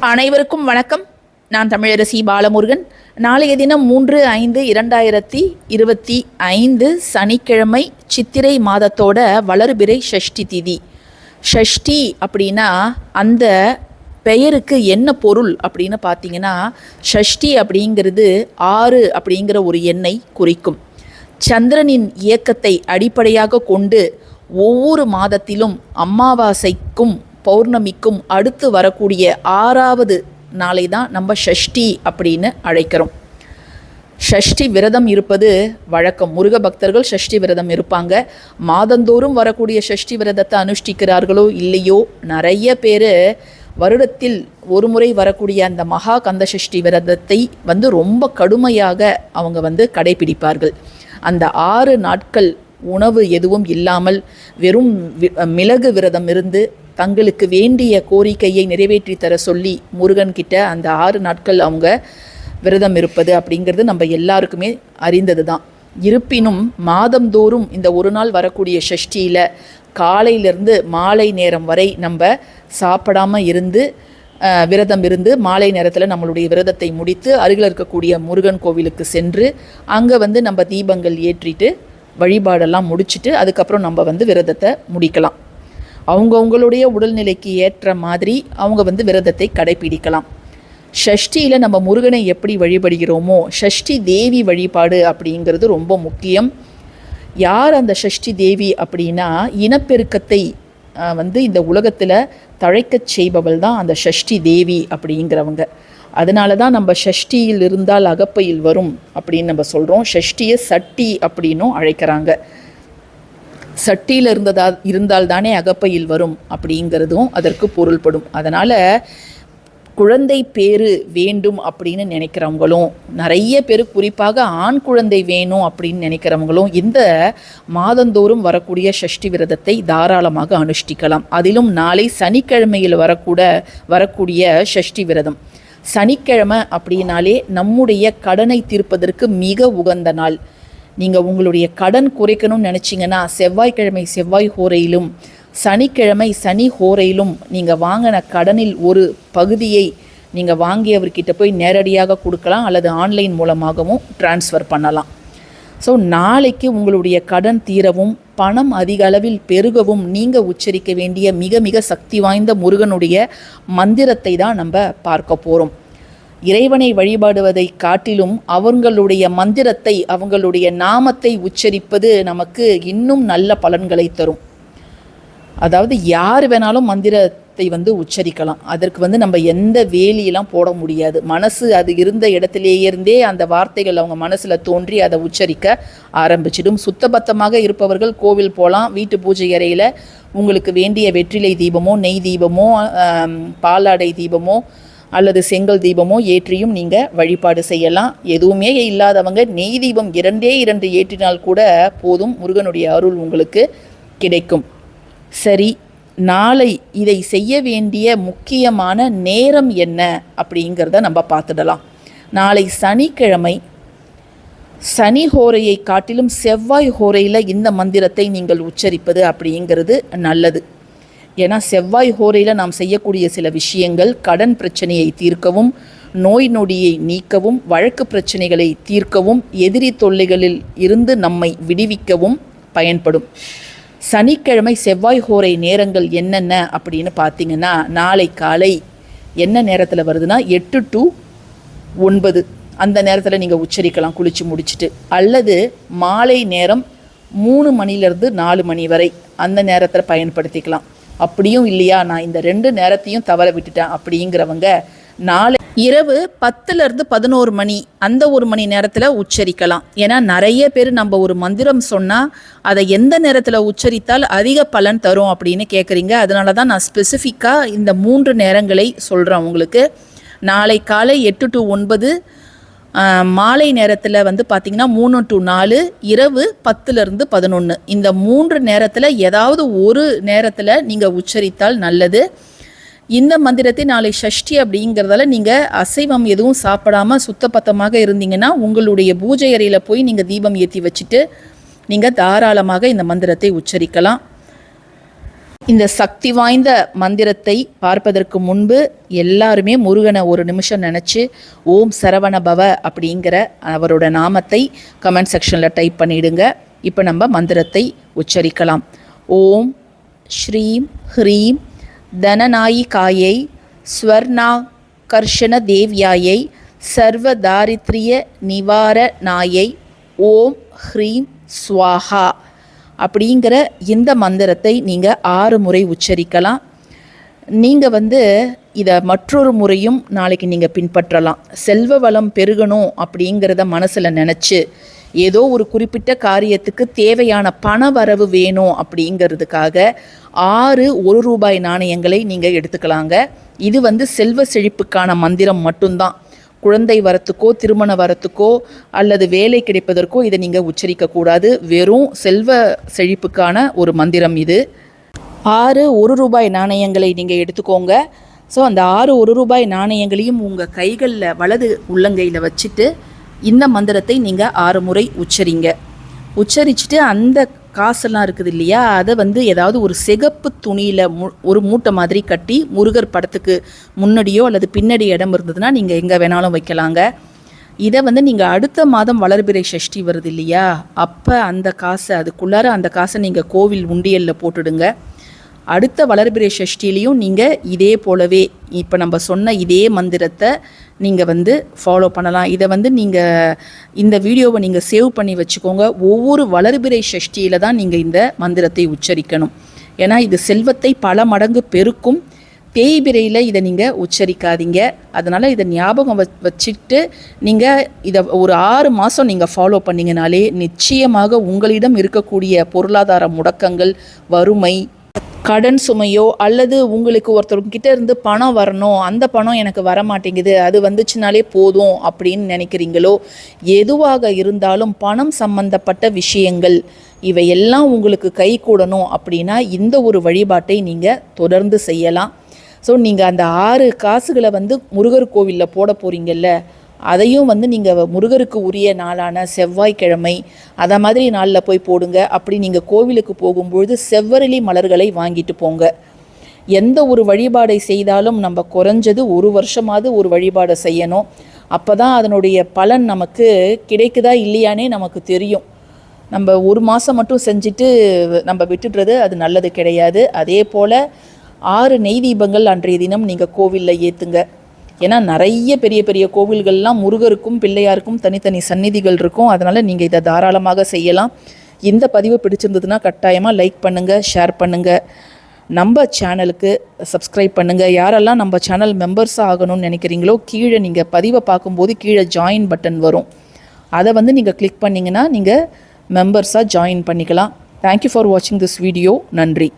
அனைவருக்கும் வணக்கம். நான் தமிழரசி பாலமுருகன். நாளைய தினம் மூன்று ஐந்து இரண்டாயிரத்தி இருபத்தி ஐந்து சனிக்கிழமை சித்திரை மாதத்தோட வளர்பிறை ஷஷ்டி திதி. ஷஷ்டி அப்படின்னா அந்த பெயருக்கு என்ன பொருள் அப்படின்னு பார்த்தீங்கன்னா ஷஷ்டி அப்படிங்கிறது ஆறு அப்படிங்கிற ஒரு எண்ணை குறிக்கும். சந்திரனின் இயக்கத்தை அடிப்படையாக கொண்டு ஒவ்வொரு மாதத்திலும் அமாவாசைக்கும் பௌர்ணமிக்கும் அடுத்து வரக்கூடிய ஆறாவது நாளை தான் நம்ம ஷஷ்டி அப்படின்னு அழைக்கிறோம். ஷஷ்டி விரதம் இருப்பது வழக்கம். முருக பக்தர்கள் ஷஷ்டி விரதம் இருப்பாங்க. மாதந்தோறும் வரக்கூடிய ஷஷ்டி விரதத்தை அனுஷ்டிக்கிறார்களோ இல்லையோ நிறைய பேர் வருடத்தில் ஒரு முறை வரக்கூடிய அந்த மகா கந்த சஷ்டி விரதத்தை வந்து ரொம்ப கடுமையாக அவங்க வந்து கடைபிடிப்பார்கள். அந்த ஆறு நாட்கள் உணவு எதுவும் இல்லாமல் வெறும் மிளகு விரதம் இருந்து தங்களுக்கு வேண்டிய கோரிக்கையை நிறைவேற்றி தர சொல்லி முருகன் கிட்ட அந்த ஆறு நாட்கள் அவங்க விரதம் இருப்பது அப்படிங்கிறது நம்ம எல்லாருக்குமே அறிந்தது தான் இருப்பினும் மாதந்தோறும் இந்த ஒரு நாள் வரக்கூடிய ஷஷ்டியில் காலையிலேருந்து மாலை நேரம் வரை நம்ம சாப்பிடாம இருந்து விரதம் இருந்து மாலை நேரத்தில் நம்மளுடைய விரதத்தை முடித்து அருகில் இருக்கக்கூடிய முருகன் கோவிலுக்கு சென்று அங்கே வந்து நம்ம தீபங்கள் ஏற்றிட்டு வழிபாடெல்லாம் முடிச்சுட்டு அதுக்கப்புறம் நம்ம வந்து விரதத்தை முடிக்கலாம். அவங்கவுங்களுடைய உடல்நிலைக்கு ஏற்ற மாதிரி அவங்க வந்து விரதத்தை கடைபிடிக்கலாம். ஷஷ்டியில் நம்ம முருகனை எப்படி வழிபடுகிறோமோ ஷஷ்டி தேவி வழிபாடு அப்படிங்கிறது ரொம்ப முக்கியம். யார் அந்த ஷஷ்டி தேவி அப்படின்னா இனப்பெருக்கத்தை வந்து இந்த உலகத்தில் தழைக்கச் செய்பவள் தான் அந்த ஷஷ்டி தேவி அப்படிங்கிறவங்க. அதனால தான் நம்ம ஷஷ்டியில் இருந்தால் அகப்பையில் வரும் அப்படின்னு நம்ம சொல்கிறோம் ஷஷ்டியை சட்டி அப்படின்னும் அழைக்கிறாங்க. சட்டியில் இருந்ததா இருந்தால் தானே அகப்பையில் வரும் அப்படிங்கிறதும் அதற்கு பொருள்படும். அதனால் குழந்தை பேரு வேண்டும் அப்படின்னு நினைக்கிறவங்களும் நிறைய பேர் குறிப்பாக ஆண் குழந்தை வேணும் அப்படின்னு நினைக்கிறவங்களும் இந்த மாதந்தோறும் வரக்கூடிய சஷ்டி விரதத்தை தாராளமாக அனுஷ்டிக்கலாம். அதிலும் நாளை சனிக்கிழமையில் வரக்கூட வரக்கூடிய சஷ்டி விரதம். சனிக்கிழமை அப்படின்னாலே நம்முடைய கடனை தீர்ப்பதற்கு மிக உகந்த நாள். நீங்கள் உங்களுடைய கடன் குறைக்கணும்னு நினச்சிங்கன்னா செவ்வாய்க்கிழமை செவ்வாய் ஹோரையிலும் சனிக்கிழமை சனி ஹோரையிலும் நீங்கள் வாங்கின கடனில் ஒரு பகுதியை நீங்கள் வாங்கியவர்கிட்ட போய் நேரடியாக கொடுக்கலாம் அல்லது ஆன்லைன் மூலமாகவும் ட்ரான்ஸ்ஃபர் பண்ணலாம். ஸோ நாளைக்கு உங்களுடைய கடன் தீரவும் பணம் அதிக அளவில் பெருகவும் நீங்கள் உச்சரிக்க வேண்டிய மிக மிக சக்தி வாய்ந்த முருகனுடைய மந்திரத்தை தான் நம்ம பார்க்க போகிறோம் இறைவனை வழிபாடுவதை காட்டிலும் அவங்களுடைய மந்திரத்தை அவங்களுடைய நாமத்தை உச்சரிப்பது நமக்கு இன்னும் நல்ல பலன்களை தரும். அதாவது யார் வேணாலும் மந்திரத்தை வந்து உச்சரிக்கலாம். அதற்கு வந்து நம்ம எந்த வேலியெல்லாம் போட முடியாது. மனசு அது இருந்த இடத்திலேயே இருந்தே அந்த வார்த்தைகள் அவங்க மனசில் தோன்றி அதை உச்சரிக்க ஆரம்பிச்சிடும். சுத்தபத்தமாக இருப்பவர்கள் கோவில் போகலாம் வீட்டு பூஜை அறையில் உங்களுக்கு வேண்டிய வெற்றிலை தீபமோ நெய் தீபமோ பாலாடை தீபமோ அல்லது செங்கல் தீபமோ ஏற்றியும் நீங்கள் வழிபாடு செய்யலாம். எதுவுமே இல்லாதவங்க நெய் தீபம் இரண்டே இரண்டு ஏற்றினால் கூட போதும். முருகனுடைய அருள் உங்களுக்கு கிடைக்கும். சரி நாளை இதை செய்ய வேண்டிய முக்கியமான நேரம் என்ன அப்படிங்கிறத நம்ம பார்த்துடலாம். நாளை சனிக்கிழமை சனி ஹோரையை காட்டிலும் செவ்வாய் ஹோரையில் இந்த மந்திரத்தை நீங்கள் உச்சரிப்பது அப்படிங்கிறது நல்லது. ஏன்னா செவ்வாய் ஹோரையில் நாம் செய்யக்கூடிய சில விஷயங்கள் கடன் பிரச்சனையை தீர்க்கவும் நோய் நொடியை நீக்கவும் வழக்கு பிரச்சனைகளை தீர்க்கவும் எதிரி தொல்லைகளில் இருந்து நம்மை விடுவிக்கவும் பயன்படும். சனிக்கிழமை செவ்வாய் ஹோரை நேரங்கள் என்னென்ன அப்படின்னு பார்த்தீங்கன்னா நாளை காலை என்ன நேரத்தில் வருதுன்னா எட்டு டு ஒன்பது. அந்த நேரத்தில் நீங்கள் உச்சரிக்கலாம் குளித்து முடிச்சிட்டு. அல்லது மாலை நேரம் மூணு மணிலேருந்து நாலு மணி வரை அந்த நேரத்தில் பயன்படுத்திக்கலாம். அப்படியும் இல்லையா? நான் இந்த ரெண்டு நேரத்தையும் தவற விட்டுட்டேன் அப்படிங்கிறவங்க நாளை இரவு பத்துலேருந்து பதினோரு மணி அந்த ஒரு மணி நேரத்தில் உச்சரிக்கலாம். ஏன்னா நிறைய பேர் நம்ம ஒரு மந்திரம் சொன்னால் அதை எந்த நேரத்தில் உச்சரித்தால் அதிக பலன் தரும் அப்படின்னு கேட்குறீங்க அதனால தான் நான் ஸ்பெசிஃபிக்காக இந்த மூன்று நேரங்களை சொல்கிறேன் உங்களுக்கு. நாளை காலை எட்டு டு ஒன்பது மாலை நேரத்தில் வந்து பார்த்திங்கன்னா மூணு டு நாலு இரவு பத்துலேருந்து பதினொன்று இந்த மூன்று நேரத்தில் ஏதாவது ஒரு நேரத்தில் நீங்கள் உச்சரித்தால் நல்லது. இந்த மந்திரத்தை நாளை ஷஷ்டி அப்படிங்கிறதால நீங்கள் அசைவம் எதுவும் சாப்பிடாம சுத்தபத்தமாக இருந்தீங்கன்னா உங்களுடைய பூஜை அறையில் போய் நீங்கள் தீபம் ஏற்றி வச்சுட்டு நீங்கள் தாராளமாக இந்த மந்திரத்தை உச்சரிக்கலாம். இந்த சக்தி வாய்ந்த மந்திரத்தை பார்ப்பதற்கு முன்பு எல்லாருமே முருகனை ஒரு நிமிஷம் நினச்சி ஓம் சரவண பவ அப்படிங்கிற அவரோட நாமத்தை கமெண்ட் செக்ஷனில் டைப் பண்ணிடுங்க. இப்போ நம்ம மந்திரத்தை உச்சரிக்கலாம். ஓம் ஸ்ரீம் ஹ்ரீம் தனநாயிகாயை ஸ்வர்ணாகர்ஷண தேவ்யாயை சர்வ தாரித்ரிய நிவாரணாயை ஓம் ஹ்ரீம் ஸ்வாஹா அப்படிங்கிற இந்த மந்திரத்தை நீங்கள் ஆறு முறை உச்சரிக்கலாம். நீங்கள் வந்து இதை மற்றொரு முறையும் நாளைக்கு நீங்கள் பின்பற்றலாம். செல்வ வளம் பெருகணும் அப்படிங்கிறத மனசில் நினச்சி ஏதோ ஒரு குறிப்பிட்ட காரியத்துக்கு தேவையான பண வரவு வேணும் அப்படிங்கிறதுக்காக ஆறு ஒரு ரூபாய் நாணயங்களை நீங்கள் எடுத்துக்கலாங்க. இது வந்து செல்வ செழிப்புக்கான மந்திரம் மட்டும்தான். குழந்தை வரத்துக்கோ திருமண வரத்துக்கோ அல்லது வேலை கிடைப்பதற்கோ இதை நீங்கள் உச்சரிக்கக்கூடாது. வெறும் செல்வ செழிப்புக்கான ஒரு மந்திரம் இது. ஆறு ஒரு ரூபாய் நாணயங்களை நீங்கள் எடுத்துக்கோங்க. ஸோ அந்த ஆறு ஒரு ரூபாய் நாணயங்களையும் உங்கள் கைகளில் வலது உள்ளங்கையில் வச்சுட்டு இந்த மந்திரத்தை நீங்கள் ஆறு முறை உச்சரிங்க. உச்சரிச்சுட்டு அந்த காசெல்லாம் இருக்குது இல்லையா? அதை வந்து ஏதாவது ஒரு சிகப்பு துணியில் மு ஒரு மூட்டை மாதிரி கட்டி முருகர் படத்துக்கு முன்னாடியோ அல்லது பின்னாடி இடம் இருந்ததுன்னா நீங்கள் எங்கே வேணாலும் வைக்கலாங்க. இதை வந்து நீங்கள் அடுத்த மாதம் வளர்பிறை சஷ்டி வருது இல்லையா? அப்போ அந்த காசை அதுக்குள்ளார அந்த காசை நீங்கள் கோவில் உண்டியலில் போட்டுடுங்க. அடுத்த வளர்பிறை சஷ்டிலையும் நீங்கள் இதே போலவே இப்போ நம்ம சொன்ன இதே மந்திரத்தை நீங்கள் வந்து ஃபாலோ பண்ணலாம். இதை வந்து நீங்கள் இந்த வீடியோவை நீங்கள் சேவ் பண்ணி வச்சுக்கோங்க. ஒவ்வொரு வளர்பிறை சஷ்டியில் தான் நீங்கள் இந்த மந்திரத்தை உச்சரிக்கணும். ஏன்னா இது செல்வத்தை பல மடங்கு பெருக்கும். தேய்பிரையில் இதை நீங்கள் உச்சரிக்காதீங்க. அதனால் இதை ஞாபகம் வ வச்சுக்கிட்டு நீங்கள் இதை ஒரு ஆறு மாதம் நீங்கள் ஃபாலோ பண்ணிங்கனாலே நிச்சயமாக உங்களிடம் இருக்கக்கூடிய பொருளாதார முடக்கங்கள் வறுமை கடன் சுமையோ அல்லது உங்களுக்கு ஒருத்தவங்கிட்ட இருந்து பணம் வரணும் அந்த பணம் எனக்கு வர மாட்டேங்குது அது வந்துச்சுனாலே போதும் அப்படின்னு நினைக்கிறீங்களோ? எதுவாக இருந்தாலும் பணம் சம்பந்தப்பட்ட விஷயங்கள் இவையெல்லாம் உங்களுக்கு கை கூடணும் அப்படின்னா இந்த ஒரு வழிபாட்டை நீங்கள் தொடர்ந்து செய்யலாம். ஸோ நீங்கள் அந்த ஆறு காசுகளை வந்து முருகர் கோவிலில் போட போகிறீங்கல்ல அதையும் வந்து நீங்கள் முருகருக்கு உரிய நாளான செவ்வாய்க்கிழமை அதை மாதிரி நாளில் போய் போடுங்க. அப்படி நீங்கள் கோவிலுக்கு போகும்பொழுது செவ்வரளி மலர்களை வாங்கிட்டு போங்க. எந்த ஒரு வழிபாடை செய்தாலும் நம்ம குறைஞ்சது ஒரு வருஷமாவது ஒரு வழிபாடை செய்யணும். அப்போ தான் அதனுடைய பலன் நமக்கு கிடைக்குதா இல்லையானே நமக்கு தெரியும். நம்ம ஒரு மாதம் மட்டும் செஞ்சுட்டு நம்ம விட்டுடுறது அது நல்லது கிடையாது. அதே போல் ஆறு நெய் தீபங்கள் அன்றைய தினம் நீங்கள் கோவிலில் ஏற்றுங்க ஏன்னா நிறைய பெரிய பெரிய கோவில்கள்லாம் முருகருக்கும் பிள்ளையாருக்கும் தனித்தனி சந்நிதிகள் இருக்கும். அதனால் நீங்கள் இதை தாராளமாக செய்யலாம். இந்த பதிவு பிடிச்சிருந்ததுன்னா கட்டாயமாக லைக் பண்ணுங்கள் ஷேர் பண்ணுங்கள் நம்ம சேனலுக்கு சப்ஸ்கிரைப் பண்ணுங்கள் யாரெல்லாம் நம்ம சேனல் மெம்பர்ஸாக ஆகணும்னு நினைக்கிறீங்களோ கீழே நீங்கள் பதிவை பார்க்கும்போது கீழே ஜாயின் பட்டன் வரும். அதை வந்து நீங்கள் கிளிக் பண்ணிங்கன்னா நீங்கள் மெம்பர்ஸாக ஜாயின் பண்ணிக்கலாம். தேங்க்யூ ஃபார் வாட்சிங் திஸ் வீடியோ நன்றி.